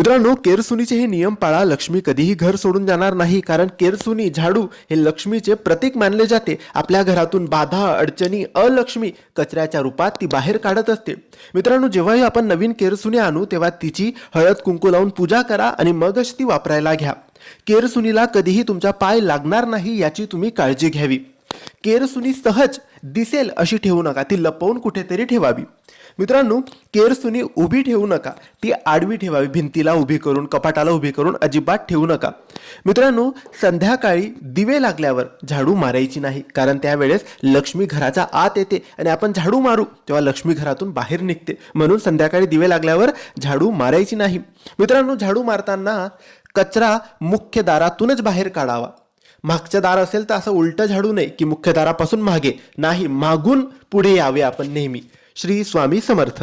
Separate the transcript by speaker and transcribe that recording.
Speaker 1: मित्रांनो केरसुनीचे हे नियम पाळा लक्ष्मी कधीही घर सोडून जाणार नाही कारण केरसुनी झाडू हे लक्ष्मीचे प्रतीक मानले जाते. आपल्या घरातून बाधा अडचणी अलक्ष्मी कचऱ्याच्या रूपात ती बाहेर काढत असते. मित्रांनो जेव्हाही आपण नवीन केरसुनी आणू तेव्हा तिची हळद कुंकू लावून पूजा करा आणि मगच ती वापरायला घ्या. केरसुनीला कधीही तुमचा पाय लागणार नाही याची तुम्ही काळजी घ्यावी. केरसुनी सहज दिसेल अशी ठेवू नका ती लपवून कुठेतरी ठेवावी. मित्रांनो केरसुनी उभी ठेवू नका. ती आडवी ठेवावी भिंतीला उभी करून कपाटाला उभी करून अजिबात ठेवू नका. मित्रांनो संध्याकाळी दिवे लागल्यावर झाडू मारायची नाही कारण त्यावेळेस लक्ष्मी घराचा आत येते आणि आपण झाडू मारू तेव्हा लक्ष्मी घरातून बाहेर निघते. म्हणून संध्याकाळी दिवे लागल्यावर झाडू मारायची नाही. मित्रांनो झाडू मारताना कचरा मुख्य दारातूनच बाहेर काढावा. मागचं दार असेल तर असं उलटं झाडू नये की मुख्य दारापासून मागे. नाही मागून पुढे यावे आपण नेहमी. श्री स्वामी समर्थ.